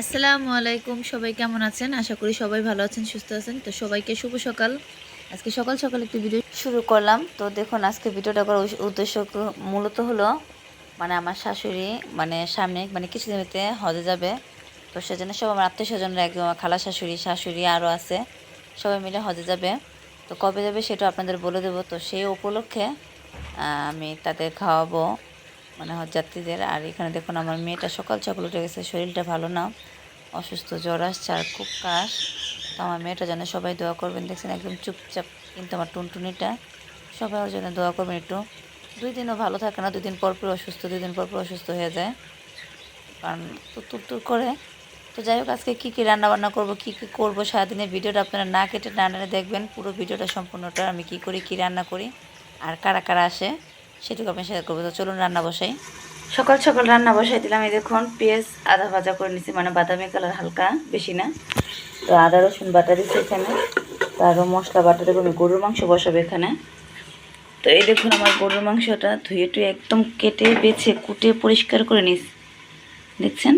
আসসালামু আলাইকুম, সবাই কেমন আছেন? আশা করি সবাই ভালো আছেন, সুস্থ আছেন। তো সবাইকে শুভ সকাল। আজকে সকাল সকাল একটি ভিডিও শুরু করলাম। তো দেখুন, আজকে ভিডিওটা করার উদ্দেশ্য মূলত হলো মানে আমার শাশুড়ি মানে সামনে মানে কিছুদিনতে হজে যাবে। তো সেজন্য সব আমার আত্মীয় স্বজনরা একদম আমার খালা শাশুড়ি শাশুড়ি আরও আছে। সবাই মিলে হজে যাবে। তো কবে যাবে সেটা আপনাদের বলে দেবো। তো সেই উপলক্ষে আমি তাদের খাওয়াবো। মানে হজযাত্রীদের আর এখানে দেখুন আমার মেয়েটা সকাল সকাল উঠে গেছে, শরীরটা ভালো না, অসুস্থ, জ্বর আসছে আর খুব কাশ। তো আমার মেয়েটা যেন সবাই দোয়া করবেন, দেখছেন একদম চুপচাপ কিন্তু আমার টুনটুনিটা। সবাই ওর জন্য দোয়া করবেন একটু। দুই দিনও ভালো থাকে না, দুই দিন পর পর অসুস্থ, দুই দিন পর পর অসুস্থ হয়ে যায়। কারণ তুর তুর করে। তো যাই হোক, আজকে কী কী রান্নাবান্না করব, কী কী করব সারাদিনের ভিডিওটা আপনারা না কেটে না দেখবেন, পুরো ভিডিওটা সম্পূর্ণটা আমি কী করি, কী রান্না করি, আর কারা কারা আসে। সেটুকু আমি শেয়ার করব। তো চলুন রান্না বসাই। সকাল সকাল রান্না বসাই দিলাম। এই দেখুন, পেঁয়াজ, আদা ভাজা করে নিছি। মানে বাদামি কালার হালকা, বেশি না। তো আদা, রসুন বাটা দিচ্ছি এখানে। তো আরও মশলা বাটা আমি গরুর মাংস বসাবো এখানে। তো এই দেখুন আমার গরুর মাংসটা ধুয়ে টুয়ে একদম কেটে, বেছে, কুটে পরিষ্কার করে নিস। দেখছেন?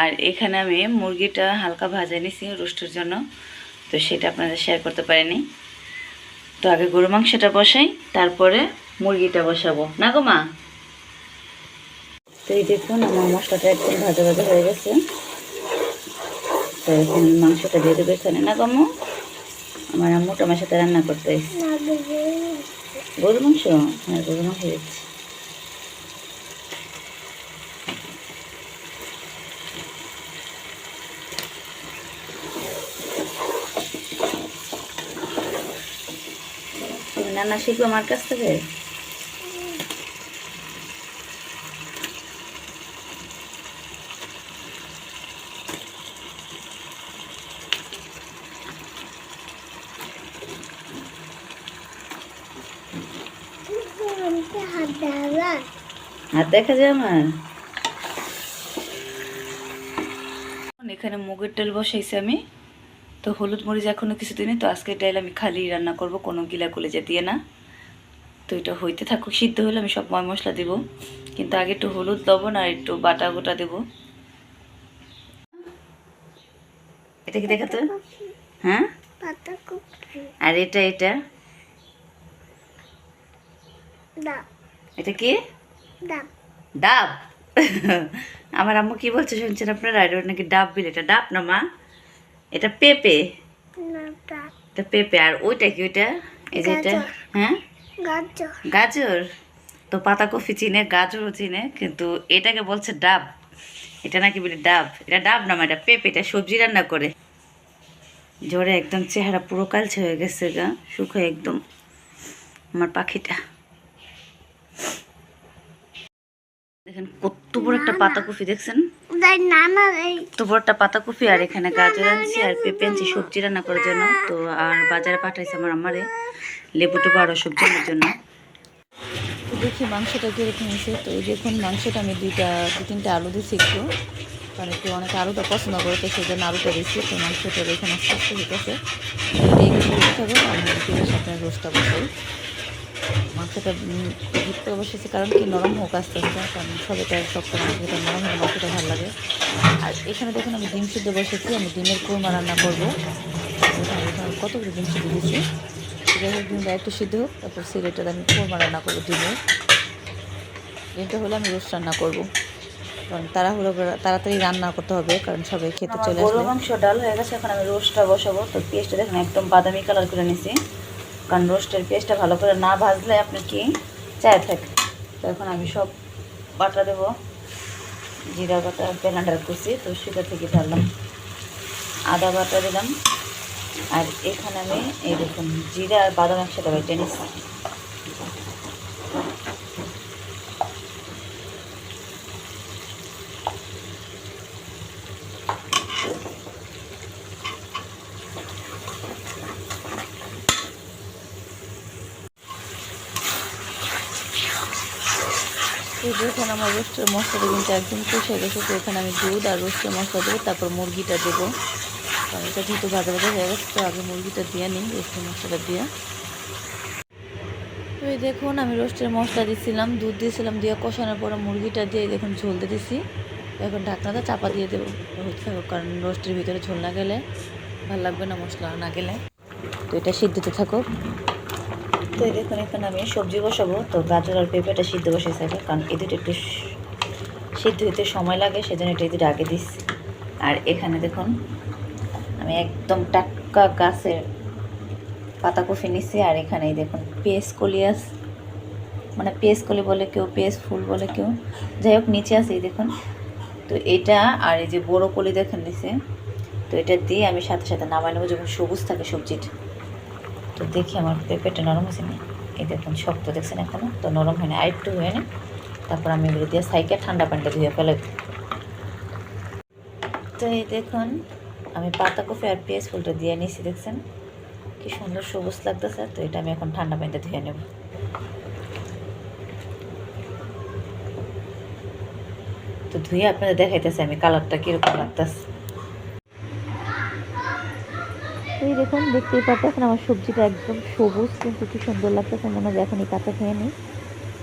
আর এখানে আমি মুরগিটা হালকা ভাজা নিছি রোস্টের জন্য। তো সেটা আপনাদের শেয়ার করতে পারিনি। তো আগে গরু মাংসটা বসাই, তারপরে মুরগিটা বসাবো। না গো মা? তো এই দেখুন, আমার মশলাটা একদম ভাজা ভাজা হয়ে গেছে। তো এখন মাংসটা দিয়ে দেবো এখানে। না গো আমার আম্মুটা আমার সাথে রান্না করতে। গরু মাংস? হ্যাঁ গরু মাংস দিচ্ছি। রান্না শিখব আমার কাছ থেকে? হাত দেখা যায় আমার? এখানে মুগের ডাল বসাইছি আমি। তো হলুদ মরিচ এখনও কিছু দিনে তো আজকে ডাল আমি খালি রান্না করব কোনো গিলা কলেজে দিয়ে না। তো এটা হইতে থাকুক সিদ্ধ হলে আমি সব ময় মশলা দেব। কিন্তু আগে একটু হলুদ লবণ আর একটু বাটা গোটা দেবো। এটা কি দেখাতো? হ্যাঁ? আর এটা এটা? এটা কি? ডাব। আমার আম্মু কি বলছে শুনছেন আপনারা? এটা নাকি ডাব বিল এটা ডাব না মা? এটা পেঁপে। এটা পেঁপে। আর ওইটা কি ওইটা? এই যে এটা? হ্যাঁ? গাজর। গাজর? তো পাতাকপি চিনে গাজরও চিনে কিন্তু এটাকে বলছে ডাব। এটা নাকি বলে ডাব? এটা ডাব না এটা পেঁপে। এটা সবজি রান্না করে। জ্বরে একদম চেহারা পুরো কালচে হয়ে গেছে গা শুকো একদম। আমার পাখিটা। দেখেন কত বড় একটা পাতাকপি দেখছেন? বড় একটা পাতাকপি আর এখানে গাজর আনছি আর পেঁপে আনছি সবজি রান্না করার জন্য। তো আর বাজারে পাঠাইছে আমার আমারে লেবু টেবু আরও সবজি আনার জন্য। তো দেখি মাংসটা কীরকম হয়েছে। তো এই দেখুন মাংসটা আমি দুইটা দু তিনটা আলু দিচ্ছি একটু। কারণ একটু অনেকে আলুটা পছন্দ করে তো সেই জন্য আলুটা দিচ্ছি তো মাংসটা এখানে আস্তে আস্তে হইতেছে এইগুলো আমি সাথে রোস্টটা বসাই। মাংসটা ভিতরে বসেছি কারণ কি নরম হোক আস্তে আস্তে কারণ সবাইটা শক্ত মাংস নরম হলে মাংসটা ভালো লাগে। আর এখানে দেখুন আমি ডিম সিদ্ধ বসেছি আমি ডিমের কোরমা রান্না করব। কতগুলো ডিম সিদ্ধ দিচ্ছি যাই হোক ডিমটা একটু সিদ্ধ হোক তারপর সিলেটের আমি কোরমা রান্না করব ডিমের ডিমটা হলে আমি রোস্ট রান্না করব। কারণ তারা হলো তাড়াতাড়ি রান্না করতে হবে কারণ সবাই খেতে চলে আসবে। মাংস ডাল হয়ে গেছে এখন আমি রোস্টটা বসাবো। তো পেস্টটা দেখুন একদম বাদামি কালার করে নিছি। কারণ রোস্টের পেস্টটা ভালো করে না ভাজলে আপনি কি চায় থাকে। তো এখন আমি সব বাটা দেবো, জিরা বাটা, ব্লেন্ডার কুচি তো সেটা থেকে ঢাললাম। আদা বাটা দিলাম। আর এখানে আমি এই দেখুন, জিরা আর বাদাম একসাথে বেটে নিচ্ছি দেখুন আমার রোস্টের মশলাটা কিন্তু একদম কষে গেছে, তো এখানে আমি দুধ আর রোস্টের মশলা দেবো, তারপর মুরগিটা দেবো। কারণ এটা যেহেতু ভাজা ভাজা হয়ে গেছে, তো আগে মুরগিটা দিয়ে নিই, রোস্টের মশলাটা দিয়ে। তো এই দেখুন, আমি রোস্টের মশলা দিছিলাম, দুধ দিয়েছিলাম দিয়ে কষানোর পরে মুরগিটা দিয়ে দেখুন ঝোল দিয়ে দিছি। এখন ঢাকনাটা চাপা দিয়ে দেবো, হচ্ছে কারণ রোস্টের ভিতরে ঝোল না গেলে ভালো লাগবে না মশলা না গেলে। তো এটা সিদ্ধতে থাকুক। তো দেখুন, এখানে আমি সবজি বসাবো। তো গাজর আর পেঁপেটা সিদ্ধ বসেছি আগে কারণ এই দুটো একটু সিদ্ধ হতে সময় লাগে, সেজন্য এটা এই আগে দিচ্ছি আর এখানে দেখুন, আমি একদম টাটকা গাছের পাতা কফি নিচ্ছি আর এখানে এই দেখুন পেস কলিয়াস মানে পেস কলি বলে কেউ পেস ফুল বলে কেউ। যাই হোক, নিচে আছে এই দেখুন। তো এটা, আর এই যে বড় কলি দেখেন নিচে, তো এটা দিয়ে আমি সাথে সাথে নামাই নেব, যখন সবুজ থাকে সবজিটা তো দেখি আমার পেঁপেটা নরম হয়েছে না। এই দেখুন শক্ত দেখছেন এখনও, তো নরম হয়নি আর একটু হয়ে নি। তারপর আমি এগুলো দিয়ে সাইকে ঠান্ডা পানিটা ধুয়ে ফেলে তো এই দেখুন, আমি পাতা, কফি আর পেঁয়াজ ফুলটা দিয়ে নিয়েছি দেখছেন। কি সুন্দর সবুজ লাগতেছে, তো এটা আমি এখন ঠান্ডা পানিতে ধুয়ে নেব। তো ধুয়ে আপনাদের দেখাইতেছে আমি কালারটা কীরকম লাগতেছে এই দেখুন, দেখতেই পাচ্ছেন আমার সবজিটা একদম সবুজ, কিন্তু কি সুন্দর লাগতেছে, মনে হয় এখনই কাঁচা খেয়ে নিই।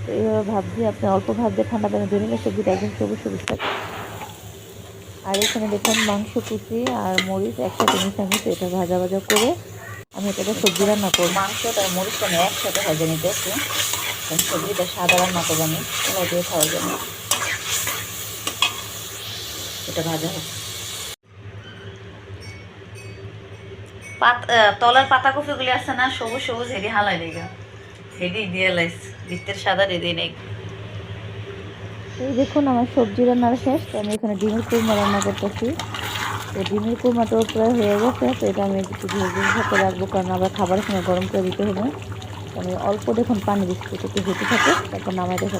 তো এইভাবে ভাবছি আপনি অল্প ভাব দিয়ে ঠান্ডা পানি ধরে নিলে সবজিটা একদম সবুজ সবুজ থাকে আর এখানে দেখুন মাংস, কুচি আর মরিচ একসাথে মিশামিশি এটা ভাজা ভাজা করে আমি এটাকে সবজি রান্না করব। মাংসটা আর মরিচটা আমি একসাথে ভাজা নিতেছি। সবজিটা সাদা রান্না করব আমি দিয়ে খাওয়ার জন্য। এটা ভাজা হোক পাত আহ, তলার পাতা কপিগুলি আছে না, সবুজ সবুজ হেডি হালাই দিই হেডি দিয়ে লাইস ভিতরের সাদা রেডি নেই। এই দেখুন, আমার সবজি রান্নার শেষ। আমি এখানে ডিমের কুরমা রান্না করতেছি। তো ডিমের কুরমাটাও প্রায় হয়ে গেছে, তো এটা আমি একটু ভেজে সাথে রাখব, কারণ আবার খাবার সময় গরম করে দিতে হবে। আমি অল্প দেখুন পানি দিচ্ছি একটু হেঁটে থাকে, তারপর নামাই দেখো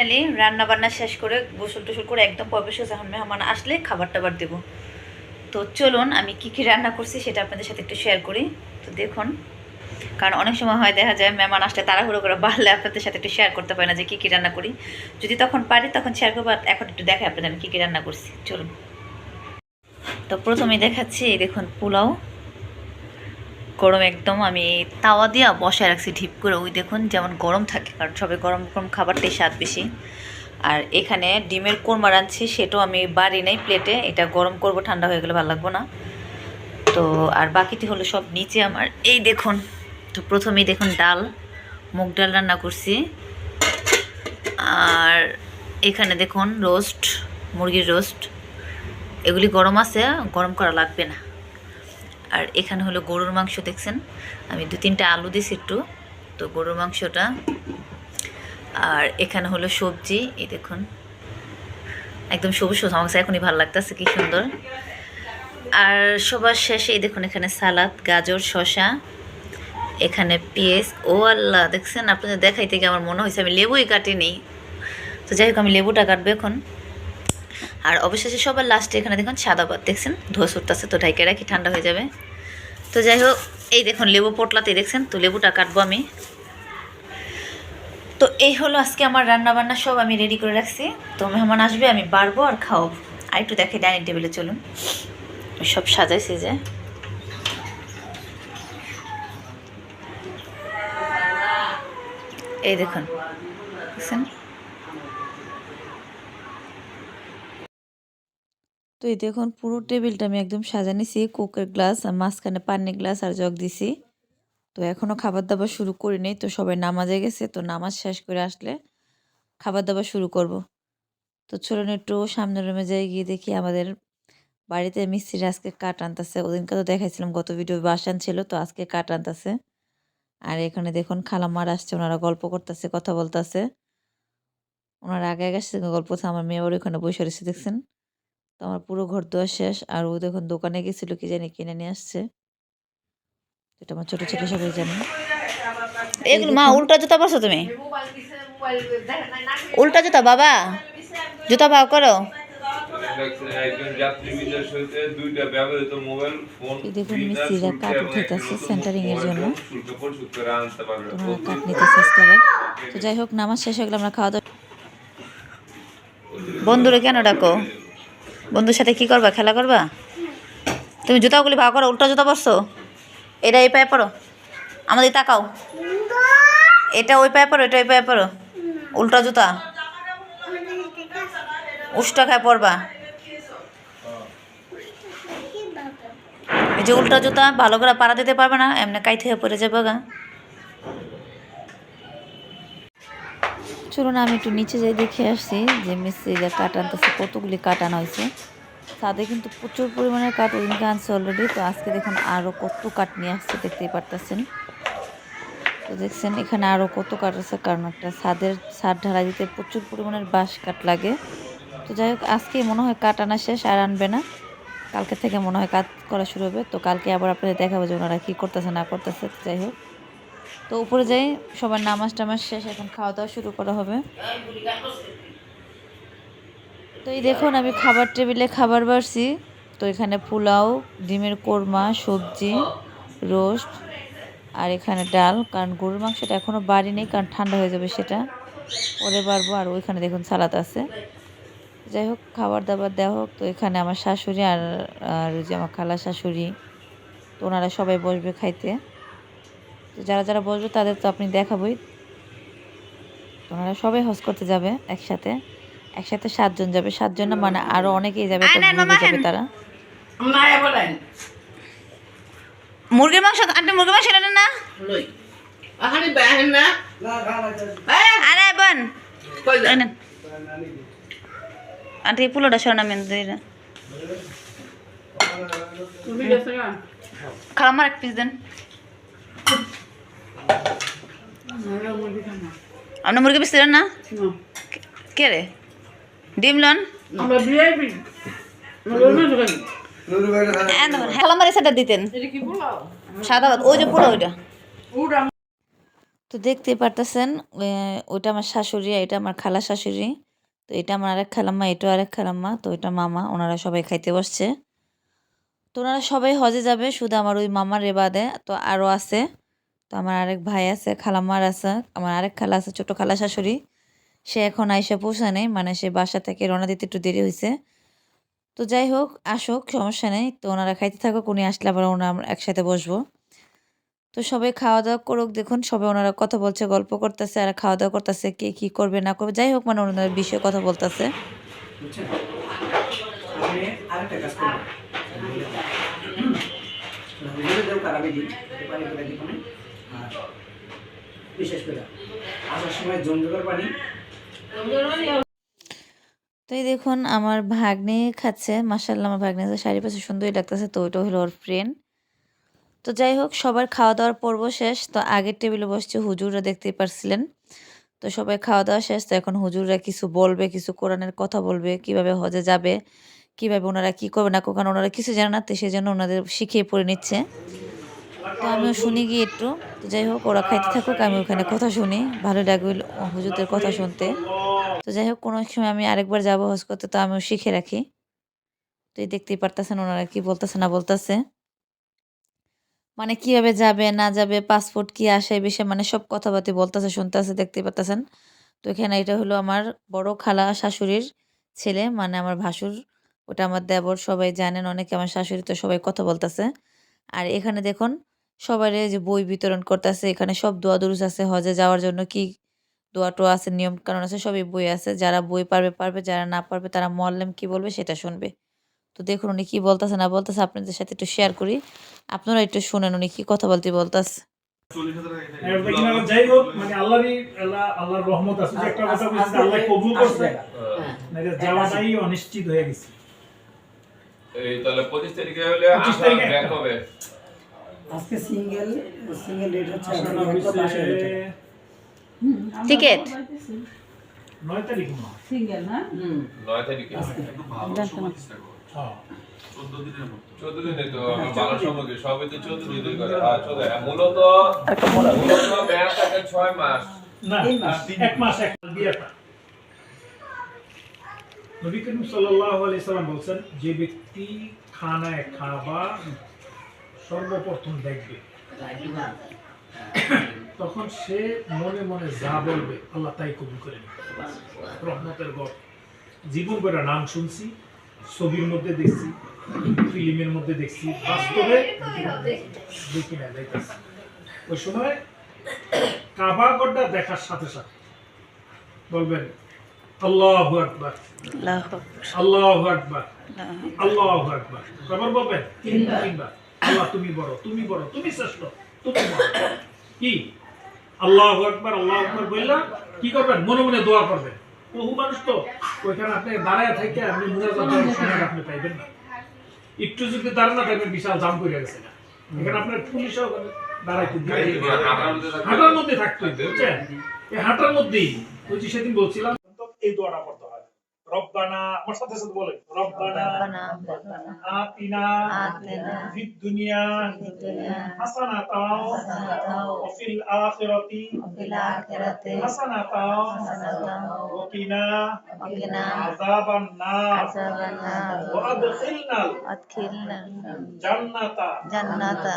ফাইনালি রান্না বান্না শেষ করে গোসল টোসল করে একদম প্রবেশ এখন মেহমান আসলে খাবার টাবার দেবো। তো চলুন, আমি কি কি রান্না করছি সেটা আপনাদের সাথে একটু শেয়ার করি। তো দেখুন, কারণ অনেক সময় হয় দেখা যায় মেহমান আসলে তাড়াহুড়ো করে বাড়লে আপনাদের সাথে একটু শেয়ার করতে পারি না যে কী কী রান্না করি। যদি তখন পারি, তখন শেয়ার করব এখন একটু দেখাই আপনাদের আমি কী কী রান্না করছি। চলুন। তো প্রথমে দেখাচ্ছি দেখুন, পোলাও। গরম একদম, আমি তাওয়া দিয়া বসায় রাখছি ঢিপ করে। ওই দেখুন যেমন গরম থাকে, কারণ সবে গরম গরম খাবারটাই স্বাদ বেশি। আর এখানে ডিমের কোরমা রাঁধছি, সেটাও আমি বাড়ি নেই প্লেটে। এটা গরম করব, ঠান্ডা হয়ে গেলে ভালো লাগবো না। তো, আর বাকিটি হলো সব নিচে আমার। এই দেখুন, তো প্রথমেই দেখুন ডাল, মুগ ডাল রান্না করছি। আর এখানে দেখুন রোস্ট, মুরগির রোস্ট। এগুলি গরম আছে, গরম করা লাগবে না। আর এখানে হলো গরুর মাংস দেখছেন? আমি দু তিনটা আলু দিছি একটু। তো গরুর মাংসটা, আর এখানে হলো সবজি, এই দেখুন। একদম সবুজ সবুজ, আমার এখনই ভালো লাগতেছে, কি সুন্দর। আর সবার শেষে এই দেখুন এখানে সালাদ, গাজর শশা এখানে পেঁয়াজ। ও আল্লাহ, দেখছেন? আপনাদের দেখাইতে গিয়ে আমার মনে হয়েছে আমি লেবুই কাটিনি। তো যাই হোক, আমি লেবুটা কাটবো এখন। আর অবশেষে সবার লাস্টে এখানে দেখুন সাদা ভাত দেখছেন? ধোয়া উঠতেছে তো ঢাইকে রাখি, ঠান্ডা হয়ে যাবে। তো যাই হোক, এই দেখুন লেবু পোটলাতে দেখছেন? তো লেবুটা কাটবো আমি। তো এই হলো আজকে আমার রান্না বান্না সব আমি রেডি করে রাখছি। তো মেহমান আসবে, আমি বাড়বো আর খাওয়াবো। আর একটু দেখে ডাইনিং টেবিলে চলুন। সব সাজাইছি যে এই দেখুন। দেখছেন? তো এই দেখুন, পুরো টেবিলটা আমি একদম সাজানিছি কোকের গ্লাস আর মাঝখানে পানির গ্লাস আর জগ দিছি। তো এখনও খাবার দাবার শুরু করিনি তো সবাই নামাজে গেছে, তো নামাজ শেষ করে আসলে খাবার দাবার শুরু করব। তো চলুন একটু সামনের রুমে যাই, গিয়ে দেখি আমাদের বাড়িতে মিস্ত্রি আজকে কাঠ আনতেছে। ওদিনকে তো দেখাইছিলাম, গত ভিডিও বাসান ছিল, তো আজকে কাঠ আনতেছে। আর এখানে দেখুন, খালাম্মার আসছে, ওনারা গল্প করতেছে, কথা বলতেছে। ওনারা আগে আগে গল্প আমার মেয়ে ওর ওখানে বসে রয়েছে, দেখছেন? তো আমার পুরো ঘর দেওয়া শেষ। আর ও দেখুন দোকানে গেছিল কি জানি কিনে নিয়ে আসছে। এটা আমার ছোট ছোট সবাই জানে। এগুলো মা উল্টা জুতা পরছো তুমি? উল্টা জুতা বাবা। জুতা ভাগ করো। একজন যাত্রী বিদেশ হইতে দুইটা ব্যবহৃত মোবাইল ফোন এই দেখুন মিস্ত্রিরা কাঠ এবং উঠাইতেছে সেন্টারিং এর জন্য তোমরা কাঠ নিতেছে আজকে আবার। তো যাই হোক নামাজ শেষ হয়ে গেলে আমরা খাওয়া দাওয়া বন্ধুরা কেন ডাকো? বন্ধুর সাথে কি করবা? খেলা করবা? তুমি জুতাগুলি ভাগ করো, উল্টা জুতা পরছো? এটা এই পায়ে পরো আমাদের তাকাও। এটা ওই পায়ে পরো এটা ওই পায়ে পরো উল্টা জুতা। উষ্টা খায় পরবা এই যে উল্টা জুতা, ভালো করে পাড়া দিতে পারবে না, এমনি কাই থেকে পড়ে যাবে গা। চলুন আমি একটু নিচে যাই, দেখে আসছি যে মিস্ত্রিরা কাঠ আনতেছে, কতগুলি কাঠ আনা হয়েছে। তাদের কিন্তু প্রচুর পরিমাণে কাঠ ওইদিনকে আনছে অলরেডি তো আজকে দেখুন আরও কত কাঠ নিয়ে আসছে, দেখতেই পারতেছেন। তো দেখছেন, এখানে আরও কত কাঠ আছে, কারণ একটা ছাদের ছাদ ঢালাই দিতে প্রচুর পরিমাণের বাঁশ কাঠ লাগে। তো যাই হোক, আজকে মনে হয় কাঠ আনা শেষ, আর আনবে না। কালকে থেকে মনে হয় কাজ করা শুরু হবে, তো কালকে আবার আপনাদের দেখাবো যে ওনারা কী করতেছে, না করতেছে যাই হোক। তো উপরে যাই, সবার নামাজ টামাজ শেষ, এখন খাওয়া দাওয়া শুরু করা হবে। তো এই দেখুন, আমি খাবার টেবিলে খাবার বাড়ছি। তো এখানে পোলাও, ডিমের কোরমা, সবজি, রোস্ট, আর এখানে ডাল, কারণ গরুর মাংসটা এখনও বাড়ি নেই, কারণ ঠান্ডা হয়ে যাবে সেটা পরে বাড়বো, আর ওইখানে দেখুন সালাদ আছে। যাই হোক, খাবার দাবার দেওয়া হোক, তো এখানে আমার শাশুড়ি আর আর যে আমার খালা শাশুড়ি, তো ওনারা সবাই বসবে খাইতে। তো যারা যারা বসবে তাদের তো আপনি দেখাবই। তো ওনারা সবাই হজ করতে যাবে একসাথে। একসাথে সাতজন যাবে। সাতজন না মানে আরও অনেকেই যাবে যাবে তারা। মুরগির মাংস আপনি মুরগির মাংস না। লই। আহানি বাহেন না। আরে বোন। এই আন্টি পুলোটা খালামার এক পিস দেন। আপনি মুরগি দিলেন না? কে- রে? ডিম লন? আমরা ভিআইপি। দিতেন। এটা কি বলো সাদা ওই যে পুরো ওইটা। তো দেখতে পারতেছেন ওইটা আমার শাশুড়ি এটা আমার খালা শাশুড়ি। তো এটা আমার আরেক খালাম্মা এটা আরেক খালাম্মা তো এটা মামা ওনারা সবাই খাইতে বসছে। তো ওনারা সবাই হজে যাবে শুধু আমার ওই মামার রেবাদে তো আরও আছে। তো আমার আরেক ভাই আছে খালাম্মার আছে আমার আরেক খালা আছে ছোট খালা শাশুড়ি সে এখন আইসা পৌঁছায় নেই মানে সে বাসা থেকে রওনা দিতে একটু দেরি হয়েছে তো যাই হোক আসুক সমস্যা নেই তো ওনারা খাইতে থাকুক উনি আসলে আবার ওনারা আমরা একসাথে বসবো তো সবাই খাওয়া দাওয়া করুক দেখুন সবাই ওনারা কথা বলছে গল্প করতেছে আর খাওয়া দাওয়া করতেছে কে কি করবে না করবে যাই হোক মানে ওনাদের বিষয়ে কথা বলতেছে আরেকটা কাজ করবেন হুজুরে দেও কারাবে দিন পানি করে দিব না আর বিশেষ করে। আসার সময় পানি। তো এই দেখুন, আমার ভাগ্নে খাচ্ছে। মাসাল্লাহ আমার ভাগ্নে শাড়ি পাশে সুন্দরই লাগতেছে তো, ওইটা হলো ওর ফ্রেন্ড তো যাই হোক, সবার খাওয়া দাওয়ার পর্ব শেষ। তো আগের টেবিলে বসছে, হুজুররা দেখতেই পারছিলেন। তো সবাই খাওয়া দাওয়া শেষ। তো এখন হুজুররা কিছু বলবে, কিছু কোরআনের কথা বলবে, কীভাবে হজে যাবে, কীভাবে ওনারা কি করবে না কারণ ওনারা কিছু জানে না, তো সেই জন্য ওনাদের শিখিয়ে পড়ে নিচ্ছে। তো আমিও শুনি গিয়ে একটু। তো যাই হোক, ওরা খাইতে থাকুক, আমি ওখানে কথা শুনি। ভালো লাগবে হুজুরদের কথা শুনতে। তো যাই হোক, কোনো সময় আমি আরেকবার যাব হজ করতে, তো আমিও শিখে রাখি। তো এই দেখতেই পারতেছেন ওনারা কি বলতেছে, না বলতেছে। মানে কীভাবে যাবে, না যাবে পাসপোর্ট কি আসে বিষয়ে মানে সব কথাবার্তা বলতেছে, শুনতেছে, দেখতেই পারতেছেন। তো এখানে এটা হলো আমার বড় খালা শাশুড়ির ছেলে মানে আমার ভাসুর। ওটা আমার দেবর, সবাই জানেন, অনেকে আমার শাশুড়ি তো সবাই কথা বলতেছে। আর এখানে দেখুন সবাই যে বই বিতরণ করতেছে এখানে সব দোয়া দুরুস আছে হজে যাওয়ার জন্য কি দোয়া টোয়া আছে নিয়ম কারণ আছে সবই বই আছে। যারা বই পারবে পারবে যারা না পারবে তারা মল্লেম কি বলবে সেটা শুনবে। তো দেখুন উনি কি বলতেছে না বলতেছে আপনাদের সাথে একটু শেয়ার করি। আপনারা একটু শুনেন উনি কি কথা বলতে বলতেছে। যাই হোক মানে আল্লাহরই আল্লাহর রহমত আছে একটা কথা বলছি আল্লাহ কবুল করছে। যাওয়াটাই অনিশ্চিত হয়ে গেছে। এই তাহলে পঁচিশ তারিখে হলে 25 ব্যাক হবে। আজকে সিঙ্গেল সিঙ্গেল রেট হচ্ছে টিকেট নয় তারিখ মনে সিঙ্গেল না হুম। নয় তারিখে। হ্যাঁ। চোদ্দ দিনে তো আমার ভালো মূলত ছয় মাস। এক মাস এক নবী করিম সাল্লাম বলছেন যে ব্যক্তি খানায় খাবা সর্বপ্রথম দেখবে। তখন সে মনে মনে যা বলবে আল্লাহ তাই কবুল করে রহমতের গড়। জীবন করে নাম শুনছি ছবির মধ্যে দেখছি ফিল্মের মধ্যে দেখছি বাস্তবে দেখি না যাইতেছি। ওই সময় কাবাগরটা দেখার সাথে সাথে বলবেন আল্লাহ আকবার। আল্লাহ আকবার। আল্লাহ আকবার। কবার বলবেন তিনবার। আল্লাহ তুমি বড় তুমি বড় তুমি শ্রেষ্ঠ তুমি বড়। কি? আল্লাহ আকবার আল্লাহ আকবার বললাম কি করবেন? মনে মনে দোয়া করবেন। বহু মানুষ তো ওইখানে আপনি দাঁড়ায় থেকে আপনি সময় আপনি পাইবেন না। একটু যদি দাঁড়ান না থাকবেন বিশাল জাম করে গেছে না এখানে আপনার পুলিশও দাঁড়াইতে হাঁটার মধ্যে থাকতে হবে। বুঝছেন? এই হাঁটার মধ্যেই ওই যে সেদিন বলছিলাম এই দোয়াটা পড়তে হয় রব্বানা আমার সাথে সাথে বলে রব্বানা আতিনা ফিদ দুনিয়া হাসানাতাও ওয়া ফিল আখিরাতি ফিল আখিরাতি হাসানাতাও ওয়া জান্নাতা জান্নাতা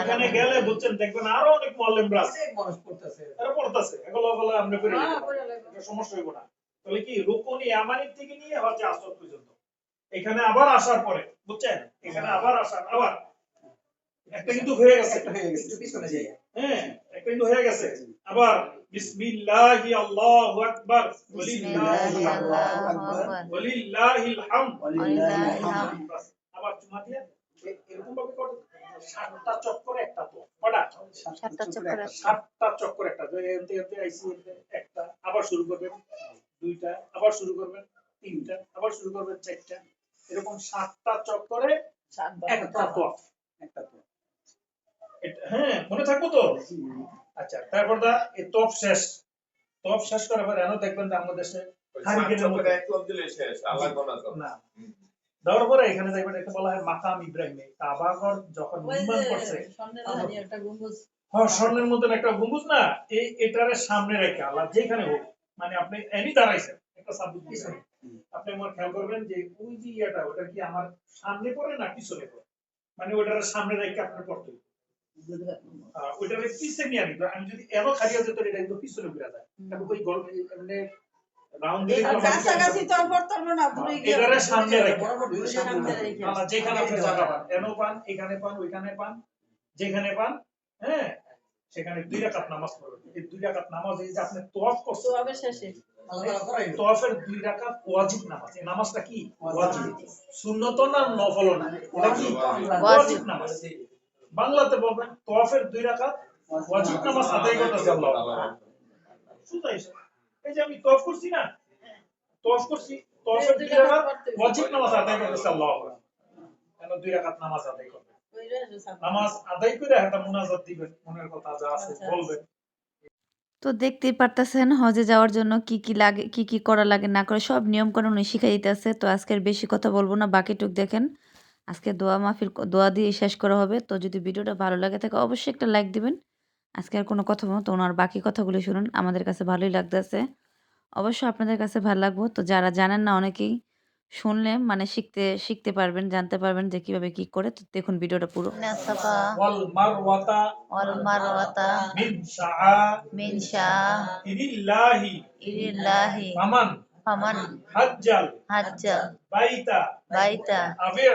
এখানে গেলে বুঝছেন দেখবেন আরও অনেক মুআল্লিমরা আছে। পড়তেছে। তারা এগুলো বলে করে সমস্যা হইব না। তাহলে কি রুকুনি আমানির থেকে নিয়ে হচ্ছে আসর পর্যন্ত? এখানে আবার আসার পরে বুঝছেন? এখানে আবার আসার আবার। একটা কিন্তু হয়ে গেছে। হ্যাঁ একটা কিন্তু হয়ে গেছে। আবার বিসমিল্লাহি আল্লাহু আবার এরকম ভাবে করো সাতটা চক্কর একটা তো কটা সাতটা চক্কর সাতটা চক্কর একটা। এনতে এনতে আইসি একটা আবার শুরু করবেন দুইটা আবার শুরু করবেন তিনটা আবার শুরু করবেন চারটা। এরকম সাতটা চক্করে একটা তফ একটা তো। হ্যাঁ মনে থাকব তো? আচ্ছা তারপর দা এই তফ শেষ। তফ শেষ করার পর এনে দেখবেন যে আমাদের দেশে হারিকেনের শেষ আল্লাহ না। দেওয়ার পরে এখানে দেখবেন একটা বলা হয় মাকাম ইব্রাহিম। কাবাগর যখন নির্মাণ করছে হ্যাঁ স্বর্ণের মতন একটা গম্বুজ না এই এটারে সামনে রেখে আল্লাহ যেখানে হোক মানে আপনি এনি দাঁড়াইছেন একটা সাবজেক্ট পিছনে আপনি আমার খেয়াল করবেন যে ওই যে ইয়েটা ওটা কি আমার সামনে পড়ে না পিছনে পড়ে? মানে ওটার সামনে রেখে আপনার পড়তে। ওইটারে পিছনে নিয়ে আনি আমি যদি এমন খারিয়া যেত এটা কিন্তু পিছনে ঘুরে যায়। ওই গল্প এমনি রাউন্ড দিলে তো কাছাকাছি তো আর পড়তে না দূরে গিয়ে এটারে সামনে রেখে দূরে সামনে রেখে আল্লাহ যেখানে আপনি জায়গা পান এনো পান এখানে পান ওইখানে পান যেখানে পান হ্যাঁ? সেখানে দুই রাকাত নামাজ পড়বেন। এই দুই রাকাত নামাজ এই যে আপনি তোয়াফ করছেন সোয়াবের শেষে। আল্লাহ তাআলা করাই না। তোয়াফের দুই রাকাত ওয়াজিব নামাজ। এই নামাজটা কি? ওয়াজিব। সুন্নত না নফল না? এটা কি? ওয়াজিব। নামাজ। বাংলাতে বলবেন তোয়াফের দুই রাকাত ওয়াজিব নামাজ আদায় করতেছে আল্লাহ। এই যে আমি করছি না? করছি তোয়াফের দুই রাকাত ওয়াজিব নামাজ আদায় করতেছে আল্লাহ কেন দুই রাকাত নামাজ আদায় করবে? নামাজ আদায় করে একটা মুনাজাত দিবেন মনের কথা যা আছে বলবেন তো দেখতেই পারতেছেন হজে যাওয়ার জন্য কি কি লাগে কি কি করা লাগে না করে সব নিয়ম কানুন শিখাই দিতেছে। তো আজকের বেশি কথা বলব না বাকিটুক দেখেন। আজকে দোয়া মাহফিল দোয়া দিয়ে শেষ করা হবে। তো যদি ভিডিওটা ভালো লাগে থাকে অবশ্যই একটা লাইক দিবেন। আজকে আর কোনো কথা বলব না, তো ওনার বাকি কথাগুলো শুনুন আমাদের কাছে ভালোই লাগতেছে। অবশ্যই আপনাদের কাছে ভালো লাগবো। তো যারা জানেন না অনেকেই শুনলে মানে শিখতে শিখতে পারবেন জানতে পারবেন যে কীভাবে কি করে। তো দেখুন ভিডিওটা পুরো। ওয়াল মারওয়াতা। মিন শাআইরিল্লাহি ফামান। ফামান। হাজ্জাল। হাজ্জা বাইতা। বাইতা। আবিয়া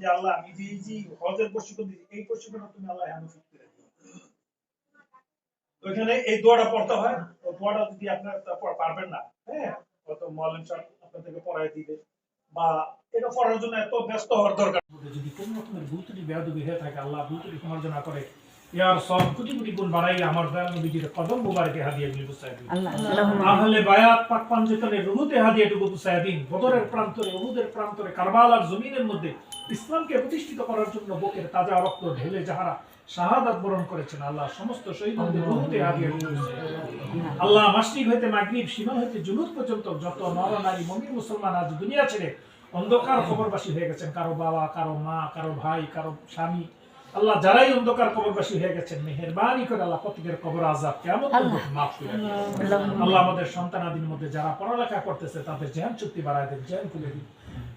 যে আল্লাহ, আমি যে হজের প্রশিক্ষণ এই প্রশিক্ষণটা তুমি আল্লাহ হেন ওইখানে এই দোয়াটা পড়তে হয়, ওই দোয়াটা যদি আপনার পারবেন না হ্যাঁ? কত মৌলানা সাহেব আপনাদেরকে পড়াই দিবে, বা এটা পড়ার জন্য এত ব্যস্ত হওয়ার দরকার। যদি কোনো রকমের হয়ে থাকে, আল্লাহ ভুল ত্রুটি করে ইয়ার সব কোটি কোটি গুণ বাড়াই আমার দয়াল নবীজির কদম মুবারকে হাদিয়া গুলি দিন আহলে বায়াত পাক পাঞ্জেতনের রুহুতে হাদিয়াটুকু দিন। বদরের প্রান্তরে উহুদের প্রান্তরে কারবালার জমিনের মধ্যে ইসলামকে প্রতিষ্ঠিত করার জন্য বুকের তাজা রক্ত ঢেলে যাহারা শাহাদাত বরণ করেছেন আল্লাহ সমস্ত শহীদদের রুহুতে হাদিয়া গুলি আল্লাহ মাসরিক হইতে মাগরিব হইতে জুনুদ পর্যন্ত যত নর নারী মমিন মুসলমান আজ দুনিয়া ছেড়ে অন্ধকার খবরবাসী হয়ে গেছেন। কারও বাবা কারও মা কারও ভাই কারও স্বামী আল্লাহ যারাই অন্ধকার কবরবাসী হয়ে গেছেন মেহেরবানি করে আল্লাহ প্রত্যেকের কবর আজাব কেমন মাফ করে আল্লাহ আমাদের সন্তানাদির মধ্যে যারা পড়ালেখা করতেছে তাদের জ্ঞান শক্তি বাড়ায় দেন জ্ঞান খুলে দিন।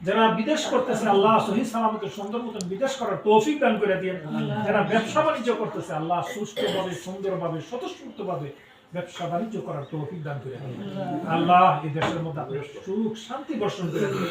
যারা বিদেশ করতেছে আল্লাহ সহি সালামতের সুন্দর মতন বিদেশ করার তৌফিক দান করে দিয়ে যারা ব্যবসা বাণিজ্য করতেছে আল্লাহ সুষ্ঠুভাবে সুন্দরভাবে স্বতঃস্ফূর্তভাবে ব্যবসা বাণিজ্য করার তৌফিক দান করে দিন। আল্লাহ। এই দেশের মধ্যে আপনার সুখ শান্তি বর্ষণ করে দিন।